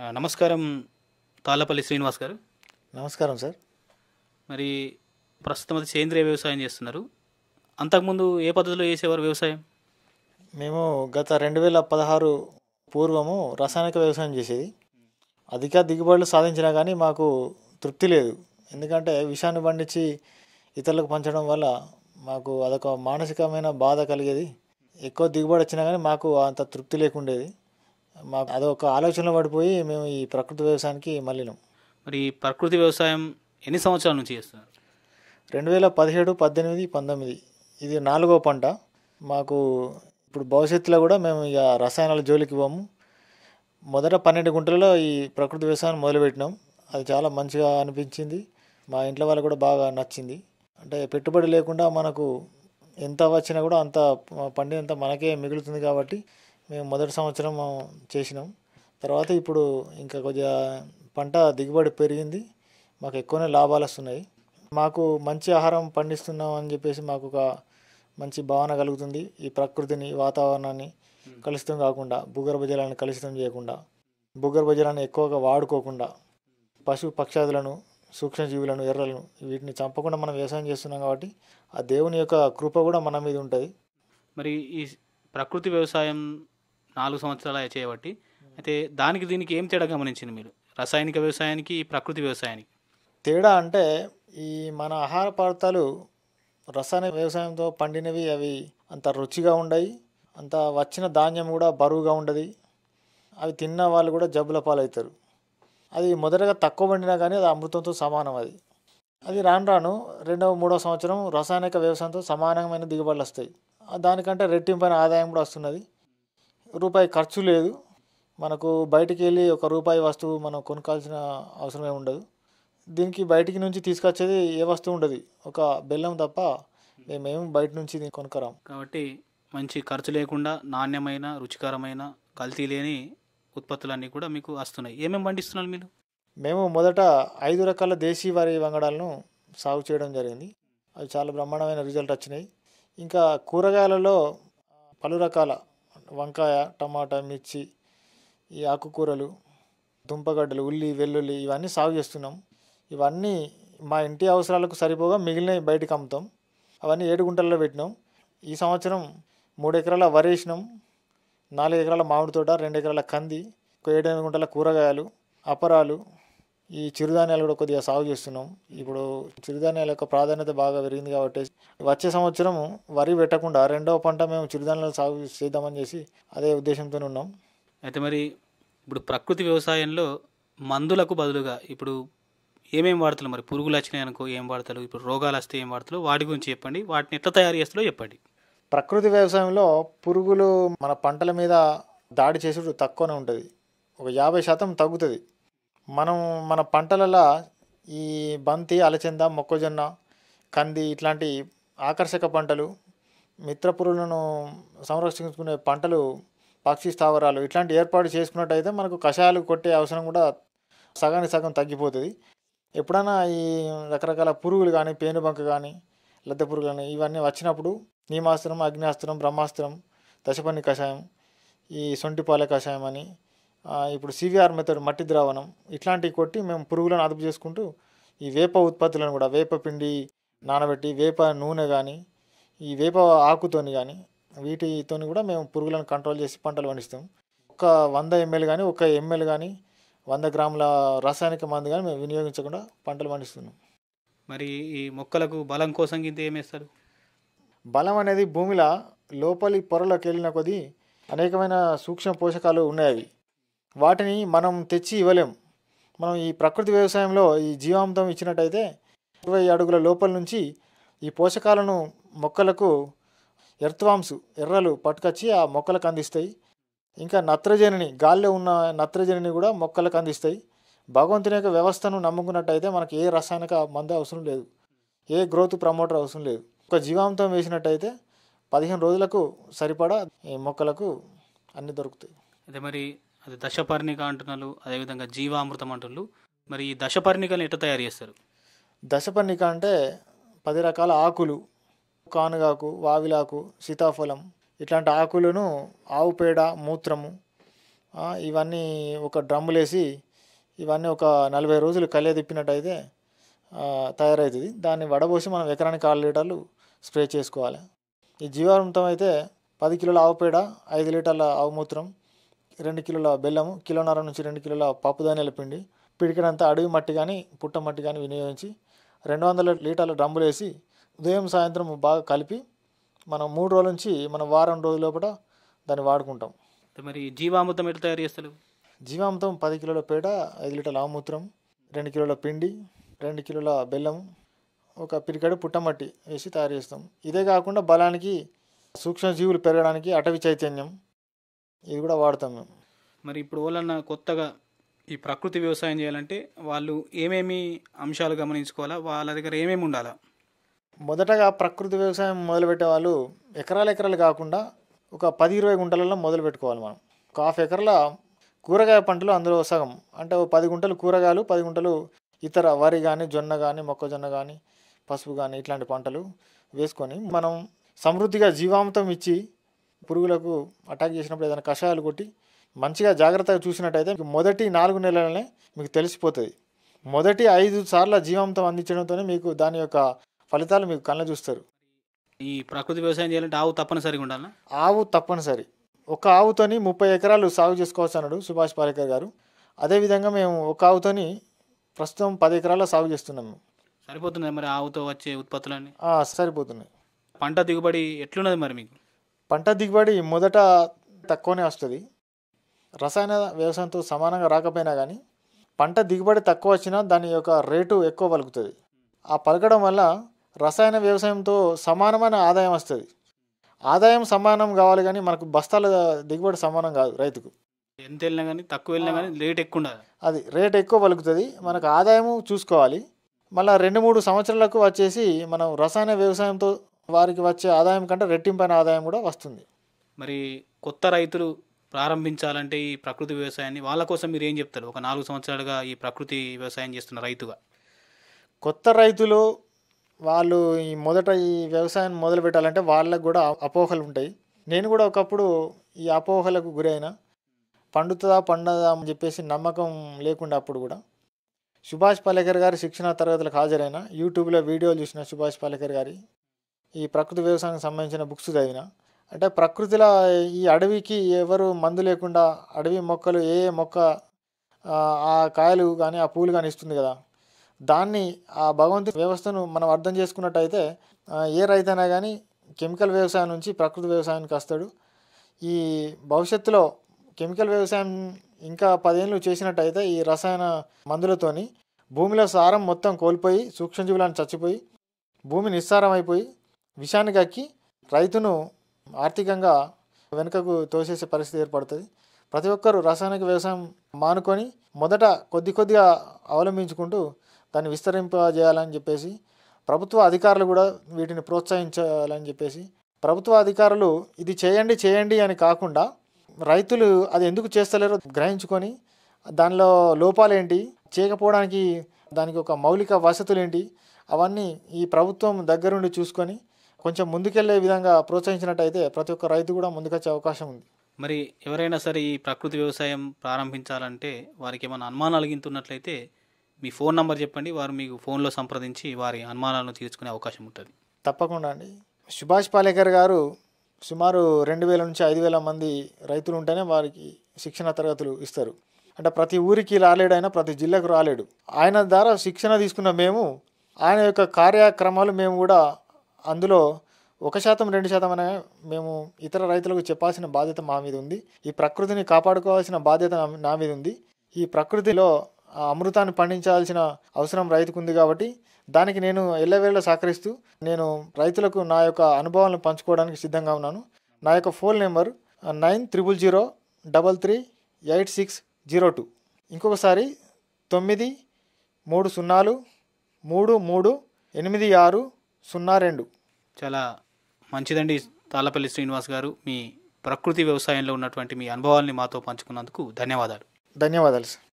నమస్కారం తాళ్ళపల్లి శ్రీనివాస్ గారు. నమస్కారం సార్. మరి ప్రస్తుతం అది సేంద్రియ వ్యవసాయం చేస్తున్నారు. అంతకుముందు ఏ పద్ధతిలో చేసేవారు వ్యవసాయం? మేము గత రెండు వేల పదహారు పూర్వము రసాయనిక వ్యవసాయం చేసేది. అధిక దిగుబడులు సాధించినా కానీ మాకు తృప్తి లేదు. ఎందుకంటే విషాన్ని పండించి ఇతరులకు పంచడం వల్ల మాకు అదొక మానసికమైన బాధ కలిగేది. ఎక్కువ దిగుబడి వచ్చినా కానీ మాకు అంత తృప్తి లేకుండేది. మాకు అదొక ఆలోచనలో పడిపోయి మేము ఈ ప్రకృతి వ్యవసాయానికి మళ్ళినాం. మరి ఈ ప్రకృతి వ్యవసాయం ఎన్ని సంవత్సరాల నుంచి చేస్తున్నారు? రెండు వేల పదిహేడు పద్దెనిమిది పంతొమ్మిది. ఇది నాలుగో పంట. మాకు ఇప్పుడు భవిష్యత్తులో కూడా మేము ఇక రసాయనాల జోలికి పోము. మొదట పన్నెండు గుంటలలో ఈ ప్రకృతి వ్యవసాయం మొదలుపెట్టినాం. అది చాలా మంచిగా అనిపించింది. మా ఇంట్లో వాళ్ళకు కూడా బాగా నచ్చింది. అంటే పెట్టుబడి లేకుండా మనకు ఎంత వచ్చినా కూడా అంత పండినంత మనకే మిగులుతుంది కాబట్టి మేము మొదటి సంవత్సరం చేసినాం. తర్వాత ఇప్పుడు ఇంకా కొద్దిగా పంట దిగుబడి పెరిగింది. మాకు ఎక్కువనే లాభాలు వస్తున్నాయి. మాకు మంచి ఆహారం పండిస్తున్నాం అని చెప్పేసి మాకు ఒక మంచి భావన కలుగుతుంది. ఈ ప్రకృతిని వాతావరణాన్ని కలుషితం కాకుండా భూగర్భ జలాన్ని కలుషితం చేయకుండా భూగర్భ జలాన్ని ఎక్కువగా వాడుకోకుండా పశు పక్షాదులను సూక్ష్మజీవులను ఎర్రలను వీటిని చంపకుండా మనం వ్యవసాయం చేస్తున్నాం కాబట్టి ఆ దేవుని యొక్క కృప కూడా మన మీద ఉంటుంది. మరి ఈ ప్రకృతి వ్యవసాయం నాలుగు సంవత్సరాలు చేయబట్టి అయితే దానికి దీనికి ఏం తేడా గమనించింది మీరు? రసాయనిక వ్యవసాయానికి ఈ ప్రకృతి వ్యవసాయానికి? తేడా అంటే ఈ మన ఆహార పదార్థాలు రసాయన వ్యవసాయంతో పండినవి అవి అంత రుచిగా ఉండయి అంత వచ్చిన ధాన్యం కూడా బరువుగా ఉండదు. అవి తిన్న వాళ్ళు కూడా జబ్బుల పాలవుతారు. అది మొదటగా తక్కువ పండినా కానీ అది అమృతంతో సమానం అది. అది రాను రాను రెండవ మూడవ సంవత్సరం రసాయనిక వ్యవసాయంతో సమానమైన దిగుబడులు వస్తాయి. దానికంటే రెట్టింపైన ఆదాయం కూడా వస్తున్నది. రూపాయి ఖర్చు లేదు. మనకు బయటికి వెళ్ళి ఒక రూపాయి వస్తువు మనం కొనుక్కాల్సిన అవసరమే ఉండదు. దీనికి బయటికి నుంచి తీసుకొచ్చేది ఏ వస్తువు ఉండదు. ఒక బెల్లం తప్ప మేమేం బయట నుంచి దీన్ని కొనుక్కరాం. కాబట్టి మంచి ఖర్చు లేకుండా నాణ్యమైన రుచికరమైన కల్తీ లేని ఉత్పత్తులన్నీ కూడా మీకు వస్తున్నాయి. ఏమేమి పండిస్తున్నారు మీరు? మేము మొదట ఐదు రకాల దేశీ వరి వంగడాలను సాగు చేయడం జరిగింది. అవి చాలా బ్రహ్మాండమైన రిజల్ట్ వచ్చినాయి. ఇంకా కూరగాయలలో పలు రకాల వంకాయ టమాటా మిర్చి ఈ ఆకుకూరలు దుంపగడ్డలు ఉల్లి వెల్లుల్లి ఇవన్నీ సాగు చేస్తున్నాం. ఇవన్నీ మా ఇంటి అవసరాలకు సరిపోగా మిగిలినవి బయటకు అమ్ముతాం. అవన్నీ ఏడు గుంటల్లో పెట్టినాం. ఈ సంవత్సరం మూడు ఎకరాల వరి వేసినాం. నాలుగు ఎకరాల మామిడి తోట రెండు ఎకరాల కంది ఒక ఏడెనిమిది గుంటల కూరగాయలు అపరాలు ఈ చిరుధాన్యాలు కూడా కొద్దిగా సాగు చేస్తున్నాం. ఇప్పుడు చిరుధాన్యాల యొక్క ప్రాధాన్యత బాగా పెరిగింది కాబట్టి వచ్చే సంవత్సరం వరి పెట్టకుండా రెండవ పంట మేము చిరుధాన్యాలు సాగు చేద్దామని చేసి అదే ఉద్దేశంతో ఉన్నాం. అయితే మరి ఇప్పుడు ప్రకృతి వ్యవసాయంలో మందులకు బదులుగా ఇప్పుడు ఏమేమి వాడతారు? మరి పురుగులు వచ్చినాయి అనుకో ఏం వాడతారు? ఇప్పుడు రోగాలు వస్తే ఏం వాడతారు? వాటి గురించి చెప్పండి. వాటిని ఎట్లా తయారు చేస్తారో చెప్పండి. ప్రకృతి వ్యవసాయంలో పురుగులు మన పంటల మీద దాడి చేసుడు తక్కువనే ఉంటుంది. ఒక యాభై శాతం తగ్గుతుంది. మనం మన పంటలలో ఈ బంతి అలచంద మొక్కజొన్న కంది ఇట్లాంటి ఆకర్షక పంటలు మిత్ర పురుగులను సంరక్షించుకునే పంటలు పక్షి స్థావరాలు ఇట్లాంటి ఏర్పాటు చేసుకున్నట్టయితే మనకు కషాయాలు కొట్టే అవసరం కూడా సగానికి సగం తగ్గిపోతుంది. ఎప్పుడైనా ఈ రకరకాల పురుగులు కానీ పేనుబంక కానీ లద్దె పురుగులు కానీ ఇవన్నీ వచ్చినప్పుడు నీమాస్త్రం అగ్నిస్త్రం బ్రహ్మాస్త్రం దశపన్ని కషాయం ఈ సొంటిపాలె కషాయం అని ఇప్పుడు సివిఆర్ మెథడ్ మట్టి ద్రావణం ఇట్లాంటివి కొట్టి మేము పురుగులను అదుపు చేసుకుంటూ ఈ వేప ఉత్పత్తులను కూడా వేప పిండి నానబెట్టి వేప నూనె కానీ ఈ వేప ఆకుతోని కానీ వీటితోని కూడా మేము పురుగులను కంట్రోల్ చేసి పంటలు పండిస్తాం. ఒక వంద ఎంఎల్ కానీ ఒక ఎంఎల్ కానీ వంద గ్రాముల రాసాయనిక మందు కానీ మేము వినియోగించకుండా పంటలు పండిస్తున్నాం. మరి ఈ మొక్కలకు బలం కోసం గింత ఏం వేస్తారు? బలం అనేది భూమిలో లోపలి పొరలోకి వెళ్ళిన కొద్దీ అనేకమైన సూక్ష్మ పోషకాలు ఉన్నాయి అవి. వాటిని మనం తెచ్చి ఇవ్వలేం. మనం ఈ ప్రకృతి వ్యవసాయంలో ఈ జీవామృతం ఇచ్చినట్టయితే ఇరవై అడుగుల లోపల నుంచి ఈ పోషకాలను మొక్కలకు ఎర్త్వామ్స్ ఎర్రలు పట్టుకొచ్చి ఆ మొక్కలకు అందిస్తాయి. ఇంకా నత్రజనిని గాల్లో ఉన్న నత్రజనిని కూడా మొక్కలకు అందిస్తాయి. భగవంతుని యొక్క వ్యవస్థను నమ్ముకున్నట్టయితే మనకి ఏ రసాయనిక మందు అవసరం లేదు. ఏ గ్రోత్ ప్రమోటర్ అవసరం లేదు. ఒక జీవామృతం వేసినట్టయితే పదిహేను రోజులకు సరిపడా ఈ మొక్కలకు అన్ని దొరుకుతాయి. అదే మరి అది దశపర్ణిక అంటున్నారు అదేవిధంగా జీవామృతం అంటున్నారు. మరి ఈ దశపర్ణికలను ఎట్లా తయారు చేస్తారు? దశపర్ణిక అంటే పది రకాల ఆకులు. కానుగాకు వావిలాకు సీతాఫలం. ఇట్లాంటి ఆకులను ఆవు పేడ మూత్రము ఇవన్నీ ఒక డ్రమ్ములు వేసి ఇవన్నీ ఒక నలభై రోజులు కలియ తిప్పినట్టయితే తయారవుతుంది. దాన్ని వడబోసి మనం ఎకరానికి ఆరు లీటర్లు స్ప్రే చేసుకోవాలి. ఈ జీవామృతం అయితే పది కిలోల ఆవు పేడ ఐదు లీటర్ల ఆవు మూత్రం రెండు కిలోల బెల్లము కిలోన్నర నుంచి రెండు కిలోల పప్పు ధాన్యాల పిండి పిడికినంత అడవి మట్టి కానీ పుట్ట మట్టి కానీ వినియోగించి రెండు వందల లీటర్ల డ్రమ్ములు వేసి ఉదయం సాయంత్రం బాగా కలిపి మనం మూడు రోజుల నుంచి మనం వారం రోజుల లోపల దాన్ని వాడుకుంటాం. మరి జీవామృతం ఎట్లా తయారు చేస్తారు? జీవామృతం పది కిలోల పేడ ఐదు లీటర్ల ఆవుమూత్రం రెండు కిలోల పిండి రెండు కిలోల బెల్లం ఒక పిరికడు పుట్టమట్టి వేసి తయారు చేస్తాం. ఇదే కాకుండా బలానికి సూక్ష్మజీవులు పెరగడానికి అటవీ చైతన్యం ఇది కూడా వాడతాం మేము. మరి ఇప్పుడు వాళ్ళన్న కొత్తగా ఈ ప్రకృతి వ్యవసాయం చేయాలంటే వాళ్ళు ఏమేమి అంశాలు గమనించుకోవాలా? వాళ్ళ దగ్గర ఏమేమి ఉండాలా? మొదటగా ప్రకృతి వ్యవసాయం మొదలుపెట్టే వాళ్ళు ఎకరాలు ఎకరాలు కాకుండా ఒక పది ఇరవై గుంటలలో మొదలు పెట్టుకోవాలి మనం. ఒక హాఫ్ ఎకర్ల కూరగాయ పంటలు అందులో సగం. అంటే ఓ పది గుంటలు కూరగాయలు పది గుంటలు ఇతర వరి కానీ జొన్న కానీ మొక్కజొన్న కానీ పసుపు కానీ ఇట్లాంటి పంటలు వేసుకొని మనం సమృద్ధిగా జీవామృతం ఇచ్చి పురుగులకు అటాక్ చేసినప్పుడు ఏదైనా కషాయాలు కొట్టి మంచిగా జాగ్రత్తగా చూసినట్టయితే మీకు మొదటి నాలుగు నెలలనే మీకు తెలిసిపోతుంది. మొదటి ఐదు సార్ల జీవామృతం అందించడంతోనే మీకు దాని యొక్క ఫలితాలు మీకు కళ్ళ చూస్తారు. ఈ ప్రకృతి వ్యవసాయం చేయాలంటే ఆవు తప్పనిసరిగా ఉండాలా ఆవు తప్పనిసరి. ఒక ఆవుతోని ముప్పై ఎకరాలు సాగు చేసుకోవచ్చు అన్నాడు సుభాష్ పాలేకర్ గారు. అదేవిధంగా మేము ఒక ఆవుతోని ప్రస్తుతం పది ఎకరాల సాగు చేస్తున్నాము సరిపోతుంది మరి ఆవుతో వచ్చే ఉత్పత్తులన్నీ? సరిపోతున్నాయి. పంట దిగుబడి ఎట్లున్నది మరి మీకు? పంట దిగుబడి మొదట తక్కువనే వస్తుంది. రసాయన వ్యవసాయంతో సమానంగా రాకపోయినా కానీ పంట దిగుబడి తక్కువ వచ్చినా దాని యొక్క రేటు ఎక్కువ పలుకుతుంది. ఆ పలకడం వల్ల రసాయన వ్యవసాయంతో సమానమైన ఆదాయం వస్తుంది. ఆదాయం సమానం కావాలి కానీ మనకు బస్తాల దిగుబడి సమానం కాదు రైతుకు. ఎంత వెళ్ళినా కానీ తక్కువ వెళ్ళినా కానీ రేట్ ఎక్కువ ఉండాలి అది రేట్ ఎక్కువ పలుకుతుంది. మనకు ఆదాయము చూసుకోవాలి. మళ్ళీ రెండు మూడు సంవత్సరాలకు వచ్చేసి మనం రసాయన వ్యవసాయంతో వారికి వచ్చే ఆదాయం కంటే రెట్టింపైన ఆదాయం కూడా వస్తుంది. మరి కొత్త రైతులు ప్రారంభించాలంటే ఈ ప్రకృతి వ్యవసాయాన్ని వాళ్ళ కోసం మీరు ఏం చెప్తారు? ఒక నాలుగు సంవత్సరాలుగా ఈ ప్రకృతి వ్యవసాయం చేస్తున్న రైతుగా. కొత్త రైతులు వాళ్ళు ఈ మొదట ఈ వ్యవసాయం మొదలు పెట్టాలంటే వాళ్ళకు కూడా అపోహలు ఉంటాయి. నేను కూడా ఒకప్పుడు ఈ అపోహలకు గురైన పండుతుందా పండదా అని చెప్పేసి నమ్మకం లేకుండా అప్పుడు కూడా సుభాష్ పాలేకర్ గారి శిక్షణ తరగతులకు హాజరైన యూట్యూబ్లో వీడియోలు చూసిన సుభాష్ పాలేకర్ గారి ఈ ప్రకృతి వ్యవసాయానికి సంబంధించిన బుక్స్ చదివిన అంటే ప్రకృతిలో ఈ అడవికి ఎవరు మందు లేకుండా అడవి మొక్కలు ఏ ఏ మొక్క ఆ, కాయలు కానీ ఆ పూలు కానీ ఇస్తుంది కదా దాన్ని ఆ భగవంతుని వ్యవస్థను మనం అర్థం చేసుకున్నట్టయితే ఏ రైతైనా కానీ కెమికల్ వ్యవసాయం నుంచి ప్రకృతి వ్యవసాయానికి వస్తాడు. ఈ భవిష్యత్తులో కెమికల్ వ్యవసాయం ఇంకా పదేళ్ళు చేసినట్టయితే ఈ రసాయన మందులతోని భూమిలో సారం మొత్తం కోల్పోయి సూక్ష్మజీవులను చచ్చిపోయి భూమి నిస్సారం అయిపోయి విషానికి అక్కి రైతును ఆర్థికంగా వెనుకకు తోసేసే పరిస్థితి ఏర్పడుతుంది. ప్రతి ఒక్కరూ రాసాయనిక వ్యవసాయం మానుకొని మొదట కొద్ది కొద్దిగా అవలంబించుకుంటూ దాన్ని విస్తరింపజేయాలని చెప్పేసి ప్రభుత్వ అధికారులు కూడా వీటిని ప్రోత్సహించాలని చెప్పేసి ప్రభుత్వ అధికారులు ఇది చేయండి చేయండి అని కాకుండా రైతులు అది ఎందుకు చేస్తలేరో గ్రహించుకొని దానిలో లోపాలు ఏంటి చేయకపోవడానికి దానికి ఒక మౌలిక వసతులు ఏంటి అవన్నీ ఈ ప్రభుత్వం దగ్గరుండి చూసుకొని కొంచెం ముందుకెళ్ళే విధంగా ప్రోత్సహించినట్టయితే ప్రతి ఒక్క రైతు కూడా ముందుకొచ్చే అవకాశం ఉంది. మరి ఎవరైనా సరే ఈ ప్రకృతి వ్యవసాయం ప్రారంభించాలంటే వారికి ఏమైనా అనుమానాలు గింతున్నట్లయితే మీ ఫోన్ నంబర్ చెప్పండి. వారు మీకు ఫోన్లో సంప్రదించి వారి అనుమానాలను తీర్చుకునే అవకాశం ఉంటుంది. తప్పకుండా అండి. సుభాష్ పాలేకర్ గారు సుమారు రెండు వేల నుంచి ఐదు వేల మంది రైతులు ఉంటేనే వారికి శిక్షణ తరగతులు ఇస్తారు. అంటే ప్రతి ఊరికి రాలేడు ఆయన ప్రతి జిల్లాకు రాలేడు. ఆయన ద్వారా శిక్షణ తీసుకున్న మేము ఆయన యొక్క కార్యక్రమాలు మేము కూడా అందులో ఒక శాతం రెండు శాతం అనే మేము ఇతర రైతులకు చెప్పాల్సిన బాధ్యత మా మీద ఉంది. ఈ ప్రకృతిని కాపాడుకోవాల్సిన బాధ్యత నా- మీద ఉంది. ఈ ప్రకృతిలో అమృతాన్ని పండించాల్సిన అవసరం రైతుకు ఉంది కాబట్టి దానికి నేను ఎల్లవేళ సహకరిస్తూ నేను రైతులకు నా యొక్క అనుభవాలను పంచుకోవడానికి సిద్ధంగా ఉన్నాను. నా యొక్క phone number nine triple zero double three eight six zero two. ఇంకొకసారి తొమ్మిది మూడు సున్నాలు మూడు మూడు ఎనిమిది ఆరు సున్నా రెండు. చాలా మంచిదండి తాళ్ళపల్లి శ్రీనివాస్ గారు. మీ ప్రకృతి వ్యవసాయంలో ఉన్నటువంటి మీ అనుభవాల్ని మాతో పంచుకున్నందుకు ధన్యవాదాలు. ధన్యవాదాలు సార్.